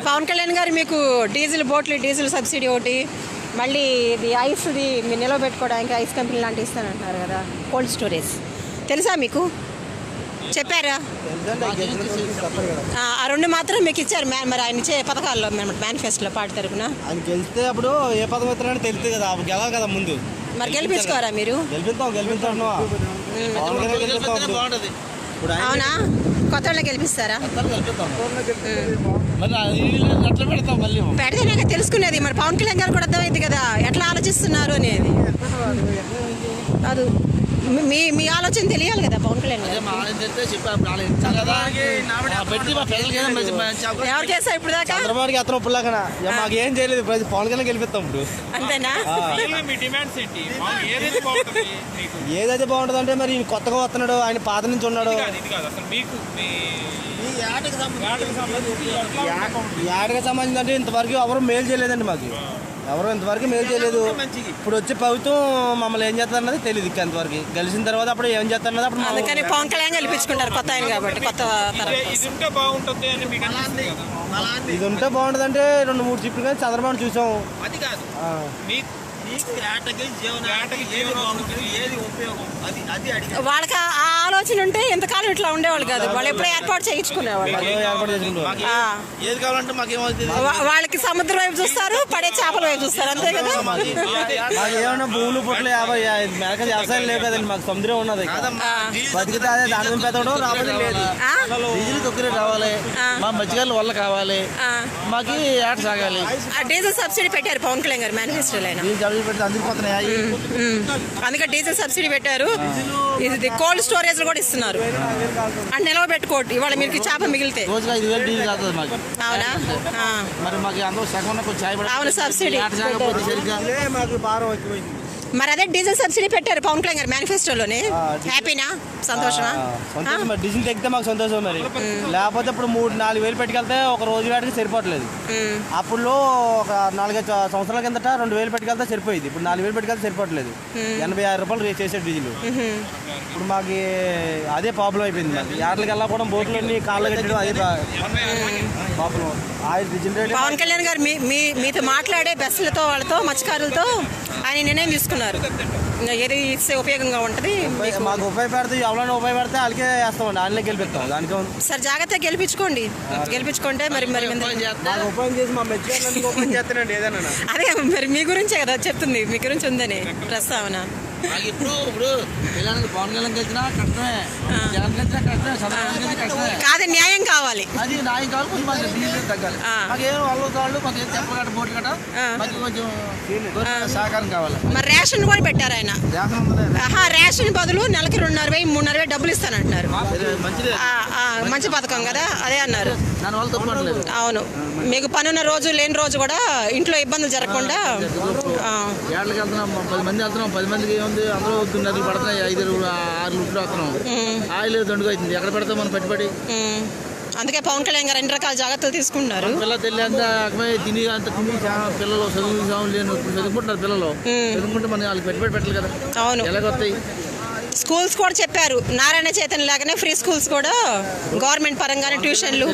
మరి పవన్ కళ్యాణ్ గారు మీకు డీజిల్ బోట్లు డీజిల్ సబ్సిడీ ఒకటి మళ్ళీ ఇది ఐస్ది మీరు నిలవబెట్టుకోవడానికి ఐస్ కంపెనీ లాంటివి ఇస్తానంటున్నారు కదా. Cold storage. తెలుసా మీకు? చెప్పారా? ఆ, రెండు మాత్రం మీకు ఇచ్చారు మ్యా- మరి ఆయన ఇచ్చే పథకాల్లో మేనిఫెస్టోలో పార్టీ తరపున ఆయన గెలిస్తే అప్పుడు ఏ ఎత్తాడని తెలుస్తుంది కదా గెలవాలి కదా ముందు. మరి గెలిపించుకోరా మీరు? గెలిపిస్తాం అవునా? కొత్త వాళ్ళని గెలిపిస్తారా? పెడతాం పెడితేనే తెలుసుకునేది. మరి పవన్ కళ్యాణ్ గారు కూడా అర్థమైంది కదా ఎట్లా ఆలోచిస్తున్నారు అనేది. కాదు మీ- మీ ఆలోచన తెలియాలి కదా పవన్ కళ్యాణ్ ఎవరికి వేసా ఇప్పుడు దాకా? చంద్రబాబుకి అతను ఇప్పుడులాగా మాకు ఏం చేయలేదు. పవన్ కళ్యాణ్ గెలిపిస్తాం ఇప్పుడు. అంతేనా? ఆ. మీ డిమాండ్స్ ఏంటి? మాకు ఏదైతే బాగుంటుంది అంటే మరి కొత్తగా వస్తున్నాడు ఆయన పాత నుంచి ఉన్నాడు. కాదు ఇది కాదు. అసలు మీకు మీ ఈ ఆటకి సంబంధించి ఇంతవరకు ఎవరు మేలు చేయలేదండి మాకు. ఎవరు ఇంతవరకు మేలు చేయలేదు. ఇప్పుడు వచ్చే ప్రభుత్వం మమ్మల్ని ఏం చేస్తారు అన్నది తెలియదు ఇంకా ఇంతవరకు. గెలిచిన తర్వాత అప్పుడు ఏం చేస్తారు అన్నది అప్పుడు అందుకని పవన్ కళ్యాణ్ గెలిపించుకుంటారు కొత్త ఆయన కాబట్టి కొత్త ఇదే- ఉంటే బాగుంటుంది అని మీకు అనిపిస్తుంది కదా? అలాంటి ఇది ఉంటే బాగుంటుంది అంటే రెండు మూడు చిప్పులు కానీ చంద్రబాబు చూసాం. అది కాదు. జీవనం ఏది ఉపయోగం? అది అది అడిగి వాళ్ళకి ఆ ఆలోచన ఉంటే ఇంతకాలం ఇట్లా ఉండేవాళ్ళు కాదు. వాళ్ళు ఎప్పుడో ఏర్పాటు చేయించుకునేవాళ్ళు. ఏది కావాలంటే మాకు ఏమవుతుంది? వాళ్ళకి సముద్రం వైపు చూస్తారు పడే చేపల వైపు చూస్తారు అంతే కదా? ఏమన్నా భూములు పుట్లు యాభై మేక వ్యవసాయం లేవు కదండి మాకు సముద్రం ఉన్నది బతికితే అదే దాని పెట్టడం రాబోతే లేదు? డీజిల్ తొక్కురే ఆ. మా మధ్యకారుల వల్ల కావాలి. మాకు ఆట సాగాలి. ఆ డీజిల్ సబ్సిడీ పెట్టారు పవన్ కళ్యాణ్ గారు మేనిఫెస్టోలో పెడితే అందుకే డీజిల్ సబ్సిడీ పెట్టారు. ఇది కోల్డ్ స్టోరేజ్ కూడా ఇస్తున్నారు. అంటే నిలవ పెట్టుకోండి ఇవాళ మీకు చేప మిగిలితే. రోజుగా ఐదు వేలు డీజిల్ కాదు మాకు. అవునా. మరి మాకు అందరూ సగం చాయ్ అవును, సబ్సిడీ. మాకు భారం మరి అదే డీజిల్ సబ్సిడీ పెట్టారు పవన్ కళ్యాణ్ గారు మేనిఫెస్టోలోనే. హ్యాపీనా? సంతోషమా? సంతోషం మరి డీజిల్ తగ్గితే మాకు సంతోషం మరి. లేకపోతే ఇప్పుడు మూడు నాలుగు వేలు పెట్టుకెళ్తే ఒక రోజు వాటికి సరిపోవట్లేదు. అప్పుడు ఒక నాలుగైదు సంవత్సరాల కిందట రెండు వేలు పెట్టుకెళ్తే సరిపోయింది. ఇప్పుడు నాలుగు వేలు పెట్టుకెళ్తే సరిపోవట్లేదు. ఎనభై ఆరు రూపాయలు రేట్ చేసే డీజిల్. ఇప్పుడు మాకు అదే ప్రాబ్లం అయిపోయింది మాకు. యాటలకి వెళ్ళకపోవడం బోట్లన్నీ కాళ్ళు కట్టడం అదే ఆయిల్ పవన్ కళ్యాణ్ గారు మీ మీ మీతో మాట్లాడే బస్సులతో వాళ్ళతో మత్స్యకారులతో ఆయన నిర్ణయం తీసుకున్నారు. ఏది ఇస్తే ఉపయోగంగా ఉంటుంది? మీకు ఉపయోగపడితే ఎవరైనా ఉపయోగపడితే వాళ్ళకే వేస్తామండి. వాళ్ళనే గెలిపిస్తాం. దానికే. సార్ జాగ్రత్తగా గెలిపించుకోండి. గెలిపించుకుంటే మరి మరి అదే మరి మీ గురించే కదా చెప్తుంది. మీ గురించి ఉందని ప్రస్తావన. ఇప్పుడు ఇప్పుడు పిల్లలకి పవన్ కళ్యాణ్ గెలిచినా కష్టమే. జగన్ గెలిచినా కష్టమే చంద్రబాబు గెలిచినా కష్టమే. కాదు న్యాయం కావాలి. అది నాయం కావాలి కొంచెం మాకు డీజిల్ తగ్గాలి. ఆ. మాకు ఏం వాళ్ళు వాళ్ళు మాకు ఏం చెప్పగట్ట బోట్లు గట్ట ఆ. మాకు కొంచెం గవర్నమెంట్ సహకారం కావాలి. మరి రేషన్ కూడా పెట్టారు ఆయన. రేషన్ బదులు నెలకి రెండున్నర వెయ్యి మూడున్నర వెయ్యి డబ్బులు ఇస్తానంటున్నారు. సరే, మంచిదే. ఆ, ఆ, మంచి పథకం కదా అదే అన్నారు. అవును. మీకు పనున్న రోజు లేని రోజు కూడా ఇంట్లో ఇబ్బందులు జరగకుండా ఆ, ఏళ్ళకి వెళ్తున్నాం పది మంది వెళ్తున్నాం పది మందికి ఏముంది అందరూ నదులు పడుతున్నాయి. ఐదు ఆరు లుట్లు వస్తున్నాం ఆయిల్ దండుగా అవుతుంది. ఎక్కడ పెడతాం మనం పెట్టుబడి. అందుకే పవన్ కళ్యాణ్ గారు అన్ని రకాల జాగ్రత్తలు తీసుకుంటున్నారు. పిల్ల తెల్లి అంత తిని అంత తిని పిల్లలు చదువు లేని చదువుకుంటున్నారు పిల్లలు. చదువుకుంటే మనం వాళ్ళకి పెట్టుబడి పెట్టాలి కదా. అవును. ఎలాగొస్తాయి? స్కూల్స్ కూడా చెప్పారు. నారాయణ చైతన్య లాగానే ఫ్రీ స్కూల్స్ కూడా గవర్నమెంట్ పరంగానే ట్యూషన్లు.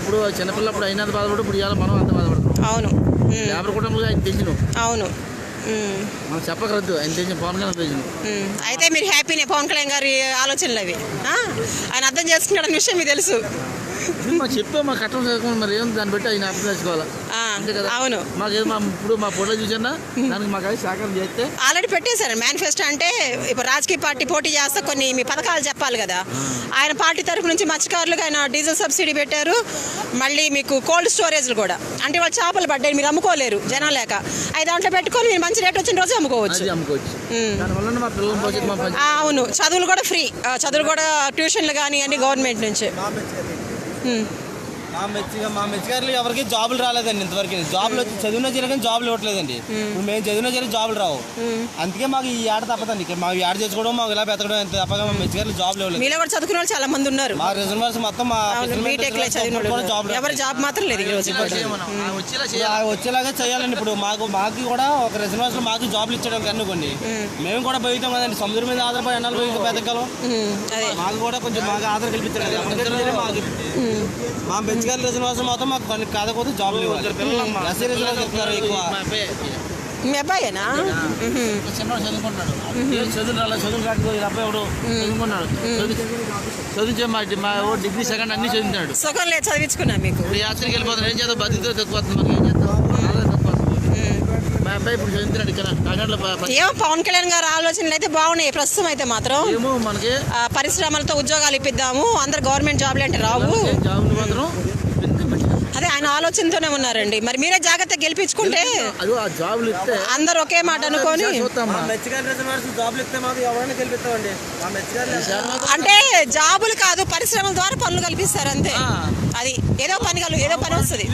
ఇప్పుడు చిన్నపిల్లప్పుడు అయినంత బాధపడు ఇప్పుడు మనం అంత బాధపడతాం అవును. లేబర్ కుటుంబంలో అవును. చెప్పకరద్దు పవన్ కళ్యాణ్ అయితే మీరు హ్యాపీనే పవన్ కళ్యాణ్ గారి ఆలోచనలు అవి. ఆయన అర్థం చేసుకున్నాడన్న విషయం మీకు తెలుసు. మా చెప్పే మా కట్టం చదువుకోండి మరి ఏం దాన్ని బట్టి ఆయన అర్థం చేసుకోవాలి? ఆ, అంతే కదా. అవును. మా ఇప్పుడు మా ఫోటో చూసన్నా దానికి మాకు అది సహకారం చేస్తే ఆల్రెడీ పెట్టేశారు. మేనిఫెస్టో అంటే ఇప్పుడు రాజకీయ పార్టీ పోటీ చేస్తే కొన్ని మీ పథకాలు చెప్పాలి కదా. ఆయన పార్టీ తరపు నుంచి మత్స్యకారులకు ఆయన డీజిల్ సబ్సిడీ పెట్టారు. మళ్ళీ మీకు కోల్డ్ స్టోరేజ్లు కూడా. అంటే వాళ్ళు చేపలు పడ్డాయి మీరు అమ్ముకోలేరు జనం లేక. అవి దాంట్లో పెట్టుకొని మీరు మంచి రేట్ వచ్చిన రోజు అమ్ముకోవచ్చు. అవును. చదువులు కూడా ఫ్రీ చదువులు కూడా ట్యూషన్లు కానీ అన్ని గవర్నమెంట్ నుంచి. 嗯。మా మెచ్చిగా మా మెచ్చిగారులు ఎవరికి జాబులు రాలేదండి ఇంతవరకు. జాబులు వచ్చి చదివిన జరిగిన జాబులు ఇవ్వట్లేదండి. ఇప్పుడు మేము చదివిన జరిగి జాబులు రావు. అందుకే మాకు ఈ ఆట తప్పదండి. ఈ ఆట చేసుకోవడం మాకు ఇలా పెతకడం ఎంత తప్పగా మా మెచ్చిగారులు జాబులు ఇవ్వలేదు. మీలో కూడా చదువుకునే వాళ్ళు చాలా మంది ఉన్నారు. మా రిజర్వర్స్ మొత్తం మా అవును బీటెక్లో చదివిన వాళ్ళు కూడా జాబ్ ఎవరు జాబ్ మాత్రం లేదు వచ్చేలాగా చేయాలండి. ఇప్పుడు మాకు మాకు కూడా ఒక రిజర్వర్స్లో మాకు జాబులు ఇచ్చడం అనుకోండి మేము. కూడా బతుకుతాం కదండి. సముద్రం మీద ఆధారపడి ఎన్నాళ్ళు బతుకు బతకగలం ఉమ్, అదే. మాకు కూడా కొంచెం మాకు ఆధార కల్పించారు మా మత్స్యకారుల రిజర్వేషన్ మాత్రం మాకు పని కాకపోతే జాబ్ ఎస్సీ రిజర్వేషన్ ఇస్తున్నారు ఎక్కువ. మా అబ్బాయి. మీ అబ్బాయేనా. చిన్నవాడు చదువుకుంటున్నాడు. ఏ చదువు రాలే చదువు కాకపోతే అబ్బాయి ఎవడు చదువుకున్నాడు చదువు- చదివించే మా మా ఓ డిగ్రీ సెకండ్ అన్ని చదివించాడు. సుఖం లేదు చదివించుకున్నా మీకు. ఇప్పుడు యాత్రికి వెళ్ళిపోతాను ఏం చేద్దాం? మనకి ఏం చేద్దాం? అదే తక్కువస్తుంది మా అబ్బాయి ఇప్పుడు చదువుతున్నాడు ఇక్కడ. కాకినాడలో ప- ప- ఏమో పవన్ కళ్యాణ్ గారు ఆలోచనలు అయితే బాగున్నాయి. ప్రస్తుతం అయితే మాత్రం ఏమో మనకి ఆ, పరిశ్రమలతో ఉద్యోగాలు ఇప్పిద్దాము. అందరు గవర్నమెంట్ జాబ్లు అంటే రావు జాబులు మాత్రం పెద్ద మంచిగా. అదే ఆయన ఆలోచనతోనే ఉన్నారండి. మరి మీరే జాగ్రత్త గెలిపించుకుంటే అదిగో ఆ జాబులు ఇస్తే అందరు ఒకే మాట అనుకొని అంటే జాబులు కాదు పరిశ్రమల ద్వారా పనులు కల్పిస్తారు అంతే. అది ఏదో పని కలు ఏదో పని వస్తుంది.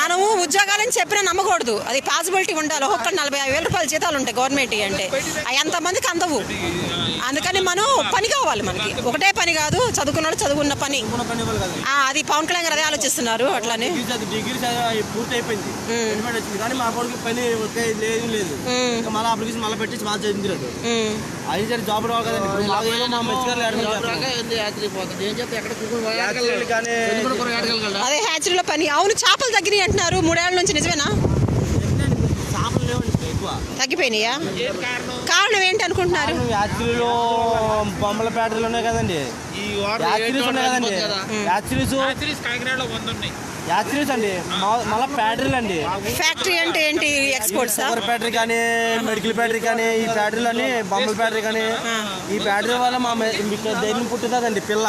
మనము ఉద్యోగాలని చెప్పినా నమ్మకూడదు. అది పాసిబిలిటీ ఉండాలి. ఒక్కొక్క నలభై ఐదు వేల రూపాయల జీతాలు ఉంటాయి గవర్నమెంట్ అంటే. అవి ఎంతమందికి అందవు. అందుకని మనం పని కావాలి మనకి. ఒకటే పని కాదు చదువుకున్నాడు చదువుకున్న పని. అది పవన్ కళ్యాణ్ గారు అదే ఆలోచిస్తున్నారు అట్లానే. డిగ్రీ పూర్తి అయిపోయింది కానీ మా కొడుకు పని లేదు లేదు. ఇంకా మళ్ళీ అప్లికేషన్ మళ్ళీ పెట్టి మళ్ళీ చదివించలేదు. అది సరే జాబ్ రావాలి కదండి అదే హ్యాచరీలో పని. అవును చేపలు తగ్గినాయి అంటున్నారు. మూడేళ్ళ నుంచి నిజమేనా? చేపలు లేవండి ఎక్కువ. తగ్గిపోయినాయా? కారణం? ఏంటి అనుకుంటున్నారు? బొమ్మల ప్యాటరీలు ఉన్నాయి కదండి. ఉన్నాయి కదండి. రాత్రి కాకినాడలో వంద ఉన్నాయి. యాత్రీస్ అండి మళ్ళీ ప్యాటరీలు అండి. ఫ్యాక్టరీ అంటే ఏంటి ఎక్స్పోర్ట్స్ షుగర్ ఫ్యాక్టరీ కానీ మెడికల్ ఫ్యాక్టరీ కానీ ఈ ఫ్యాక్టరీలు అన్ని బొమ్మల ఫ్యాక్టరీ కానీ. ఈ ఫ్యాక్టరీ వల్ల మా ధైర్యం పుట్టుతుందండి పిల్ల.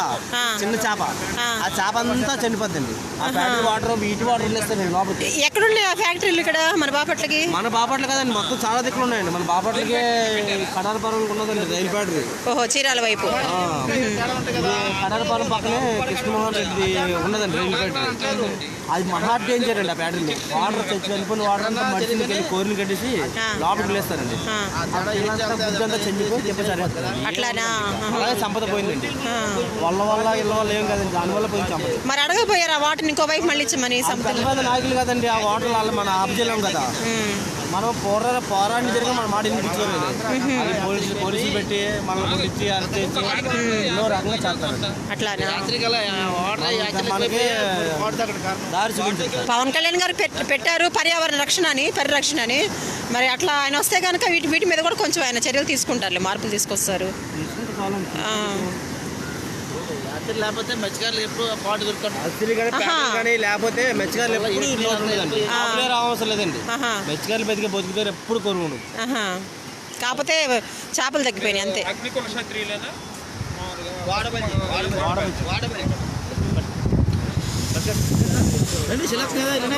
చిన్న చేప. ఆ. చేప అంతా చనిపోద్దండి. ఆ ఫ్యాక్టరీ వాటర్ వీటి వాటర్ వదిలేస్తారండి లోపలికి. ఎక్కడున్నాయి ఆ ఫ్యాక్టరీలు ఇక్కడ మన బాపట్లకి? మన బాపట్ల కదండి మొత్తం చాలా దిక్కులు ఉన్నాయండి మన బాపట్లకి కడారపురం ఉన్నదండి రైలు ఫ్యాక్టరీ. ఓహో చీరాల వైపు. కడారపురం పక్కనే కృష్ణమోహన్ రెడ్డి ఉన్నదండి రైలు ఫ్యాక్టరీ. అది మహా డేంజర్ అండి ఆ ఫ్యాక్టరీలో వాటర్ తెచ్చి వెళ్ళిపోయిన వాటర్ అంతా మడిచిని వెళ్ళి కోరిని కట్టేసి లోపలికి బుద్ధి అంతా అట్లానా? ఆహా. అలాగే సంపద పోయిందండి. వాళ్ళ వల్ల ఇళ్ళ వల్ల ఏం కదండి. దానివల్ల పోయింది సంపద మరి అడగపోయారు ఆ వాటిని ఇంకో వైపు మళ్ళీ సంపద. నాయకులు కదండి ఆ వాటర్ వాళ్ళు మన ఆపజలేం కదా. మనం పోరా పోరాడిని జరిగి మన మాట వినిపించుకోలేదు పోలీసులు పోలీసులు పెట్టి మనల్ని కొట్టించి అరెస్ట్ చేసి ఎన్నో రకంగా చేస్తారు. మనకి దారి చూపించారు. పవన్ కళ్యాణ్ గారు పెట్- పెట్టారు పర్యావరణ రక్షణ అని పరిరక్షణ అని మరి అట్లా ఆయన వస్తే కనుక వీటి వీటి మీద కూడా కొంచెం ఆయన చర్యలు తీసుకుంటారు మార్పులు తీసుకొస్తారు. యాత్రి లేకపోతే మత్స్యకారులు ఎప్పుడు పాటు దొరుకుతాడు అసలు కానీ లేకపోతే మెచ్చగారులు ఎప్పుడు ఉండదండి. ఆపులే రావసరం లేదండి. ఆహా. మెచ్చగారులు బతికే బతుకుతారు ఎప్పుడు ఆహా. కాకపోతే చేపలు తగ్గిపోయినాయి అంతే.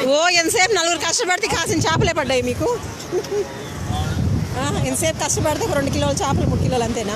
ఓ ఎంతసేపు నలుగురు కష్టపడితే కాసిన చేపలే పడ్డాయి మీకు? ఆ, ఎంతసేపు కష్టపడితే ఒక రెండు కిలోల చేపలు మూడు కిలోలు అంతేనా?